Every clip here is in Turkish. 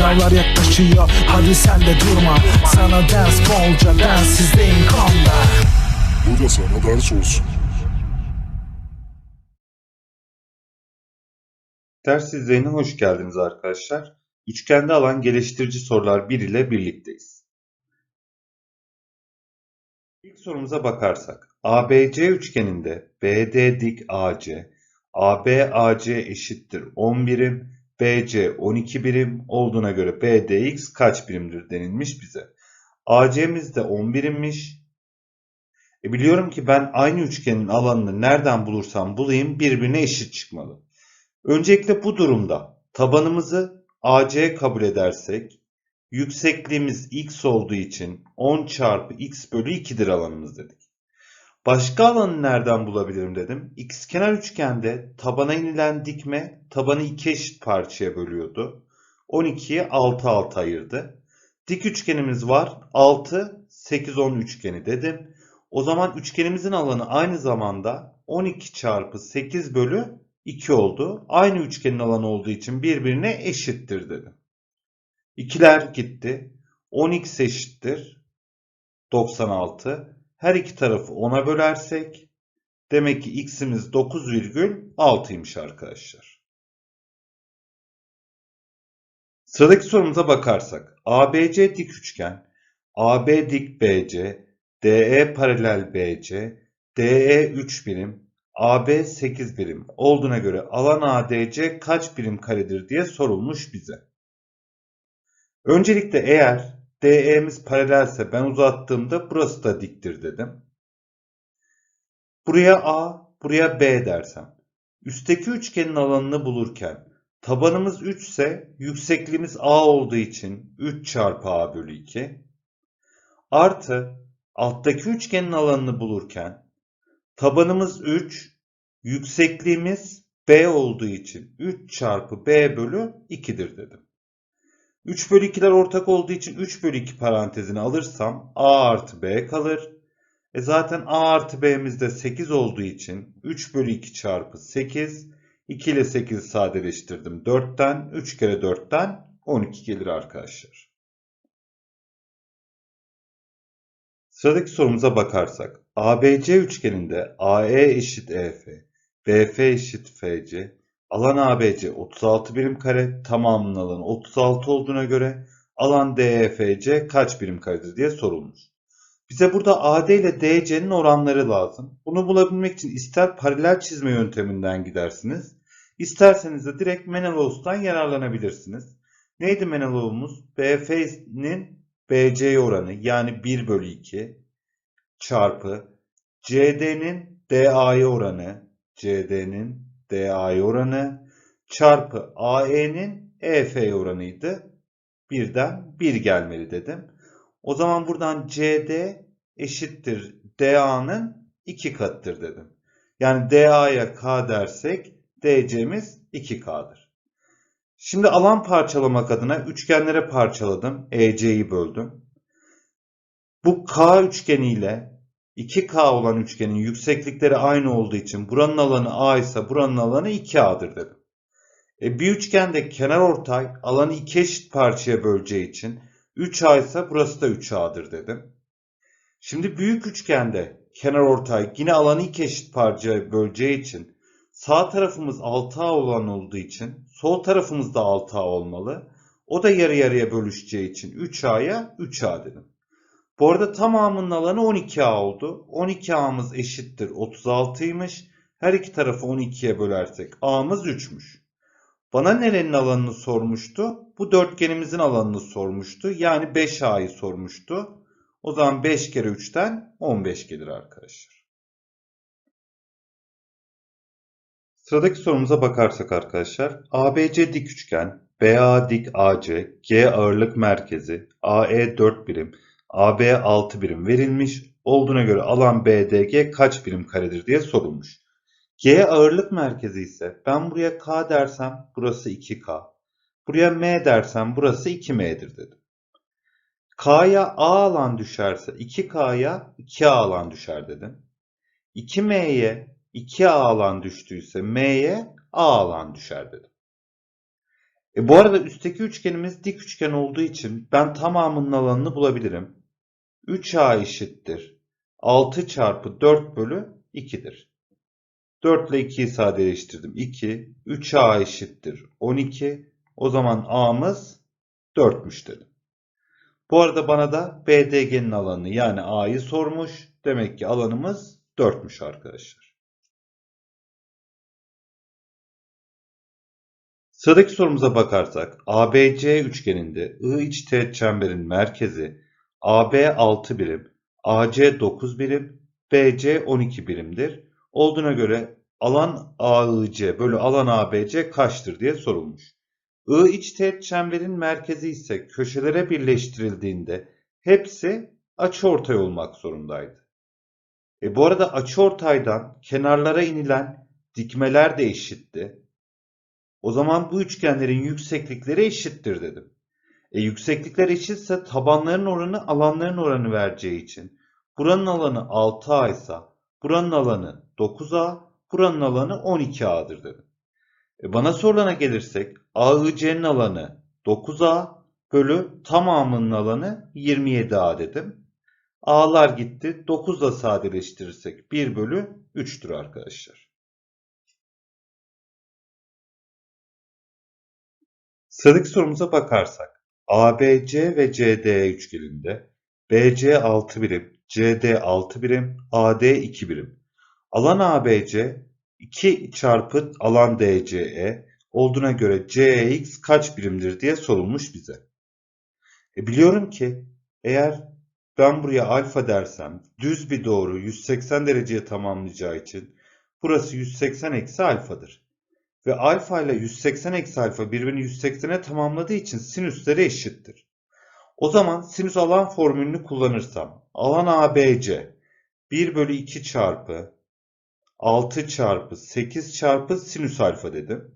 Sınavlar yaklaşıyor hadi sen de durma Sana ders bolca densizliğin konda Bu da sana ders olsun. Ders izleyine hoş geldiniz arkadaşlar. Üçgende alan geliştirici sorular 1 ile birlikteyiz. İlk sorumuza bakarsak, ABC üçgeninde BD dik AC, AB AC eşittir 10 birim, BC 12 birim olduğuna göre BDX kaç birimdir denilmiş bize. AC'miz de 10 birimmiş. E biliyorum ki ben aynı üçgenin alanını nereden bulursam bulayım birbirine eşit çıkmalı. Öncelikle bu durumda tabanımızı AC kabul edersek yüksekliğimiz x olduğu için 10 çarpı x bölü 2'dir alanımız dedik. Başka alanı nereden bulabilirim dedim. İkizkenar üçgende tabana inilen dikme tabanı iki eşit parçaya bölüyordu. 12'yi 6 6 ayırdı. Dik üçgenimiz var. 6 8 10 üçgeni dedim. O zaman üçgenimizin alanı aynı zamanda 12 çarpı 8 bölü 2 oldu. Aynı üçgenin alanı olduğu için birbirine eşittir dedim. İkiler gitti. 10x eşittir 96. Her iki tarafı 10'a bölersek demek ki x'imiz 9,6'ymış arkadaşlar. Sıradaki sorumuza bakarsak ABC dik üçgen, AB dik BC, DE paralel BC, DE 3 birim, AB 8 birim olduğuna göre alan ADC kaç birim karedir diye sorulmuş bize. Öncelikle eğer DE'miz paralelse ben uzattığımda burası da diktir dedim. Buraya A, buraya B dersem. Üstteki üçgenin alanını bulurken tabanımız 3 ise yüksekliğimiz A olduğu için 3 çarpı A bölü 2. Artı alttaki üçgenin alanını bulurken tabanımız 3, yüksekliğimiz B olduğu için 3 çarpı B bölü 2'dir dedim. 3 bölü 2'ler ortak olduğu için 3 bölü 2 parantezini alırsam A artı B kalır. E zaten A artı B'miz de 8 olduğu için 3 bölü 2 çarpı 8. 2 ile 8'i sadeleştirdim 4'ten. 3 kere 4'ten 12 gelir arkadaşlar. Sıradaki sorumuza bakarsak. ABC üçgeninde AE eşit EF, BF eşit FC, alan ABC 36 birim kare, tamamının alanı 36 olduğuna göre alan DEFC kaç birim karedir diye sorulmuş. Bize burada AD ile DC'nin oranları lazım. Bunu bulabilmek için ister paralel çizme yönteminden gidersiniz, isterseniz de direkt Menelaus'tan yararlanabilirsiniz. Neydi Menelaus'umuz? BF'nin BC oranı yani 1 bölü 2 çarpı CD'nin DA'ya oranı CD'nin DA'ya oranı çarpı AE'nin EF'ye oranıydı. Birden 1 gelmeli dedim. O zaman buradan CD eşittir DA'nın 2 katıdır dedim. Yani DA'ya K dersek DC'miz 2K'dır. Şimdi alan parçalamak adına üçgenlere parçaladım. EC'yi böldüm. Bu K üçgeniyle 2K olan üçgenin yükseklikleri aynı olduğu için buranın alanı A ise buranın alanı 2A'dır dedim. E, bir üçgende kenar ortay alanı iki eşit parçaya böleceği için 3A ise burası da 3A'dır dedim. Şimdi büyük üçgende kenar ortay yine alanı iki eşit parçaya böleceği için sağ tarafımız 6A olan olduğu için sol tarafımız da 6A olmalı. O da yarı yarıya bölüşeceği için 3A'ya 3A dedim. Bu arada tamamının alanı 12A oldu. 12A'mız eşittir 36'ymış. Her iki tarafı 12'ye bölersek A'mız 3'müş. Bana nerenin alanını sormuştu? Bu dörtgenimizin alanını sormuştu. Yani 5A'yı sormuştu. O zaman 5 kere 3'ten 15 gelir arkadaşlar. Sıradaki sorumuza bakarsak arkadaşlar. ABC dik üçgen, BA dik AC, G ağırlık merkezi, AE 4 birim, AB 6 birim verilmiş. Olduğuna göre alan BDG kaç birim karedir diye sorulmuş. G ağırlık merkezi ise ben buraya K dersem burası 2K. Buraya M dersem burası 2M'dir dedim. K'ya A alan düşerse 2K'ya 2A alan düşer dedim. 2M'ye 2A alan düştüyse M'ye A alan düşer dedim. E bu arada üstteki üçgenimiz dik üçgen olduğu için ben tamamının alanını bulabilirim. 3a eşittir. 6 çarpı 4 bölü 2'dir. 4 ile 2'yi sadeleştirdim. 2. 3a eşittir. 12. O zaman a'mız 4'müş dedim. Bu arada bana da BDG'nin alanını yani a'yı sormuş. Demek ki alanımız 4'müş arkadaşlar. Sıradaki sorumuza bakarsak ABC üçgeninde I iç teğet çemberin merkezi AB 6 birim, AC 9 birim, BC 12 birimdir. Olduğuna göre alan AIC bölü alan ABC kaçtır diye sorulmuş. I iç teğet çemberin merkezi ise köşelere birleştirildiğinde hepsi açıortay olmak zorundaydı. E bu arada açıortaydan kenarlara inilen dikmeler de eşitti. O zaman bu üçgenlerin yükseklikleri eşittir dedim. E yükseklikler eşitse tabanların oranı alanların oranı vereceği için buranın alanı 6A ise buranın alanı 9A, buranın alanı 12A'dır dedim. E bana sorulana gelirsek AIC'nin alanı 9A bölü tamamının alanı 27A dedim. A'lar gitti. 9 ile sadeleştirirsek 1 bölü 3'tür arkadaşlar. Sıradaki sorumuza bakarsak ABC ve CDE üçgeninde BC 6 birim, CD 6 birim, AD 2 birim. Alan ABC 2 çarpı alan DCE olduğuna göre CEX kaç birimdir diye sorulmuş bize. E biliyorum ki eğer ben buraya alfa dersem düz bir doğru 180 dereceye tamamlayacağı için burası 180 eksi alfadır. Ve alfa ile 180 eksi alfa birbirini 180'e tamamladığı için sinüsleri eşittir. O zaman sinüs alan formülünü kullanırsam alan ABC 1 bölü 2 çarpı 6 çarpı 8 çarpı sinüs alfa dedim.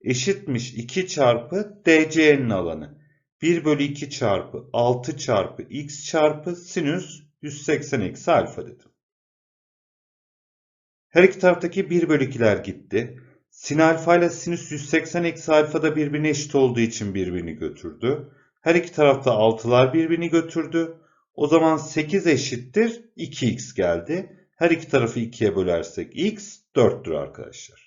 Eşitmiş 2 çarpı DC'nin alanı. 1 bölü 2 çarpı 6 çarpı x çarpı sinüs 180 eksi alfa dedim. Her iki taraftaki 1 bölü 2'ler gitti. Sin alfa ile sinüs 180 eksi alfa da birbirine eşit olduğu için birbirini götürdü. Her iki tarafta 6'lar birbirini götürdü. O zaman 8 eşittir 2x geldi. Her iki tarafı 2'ye bölersek x 4'tür arkadaşlar.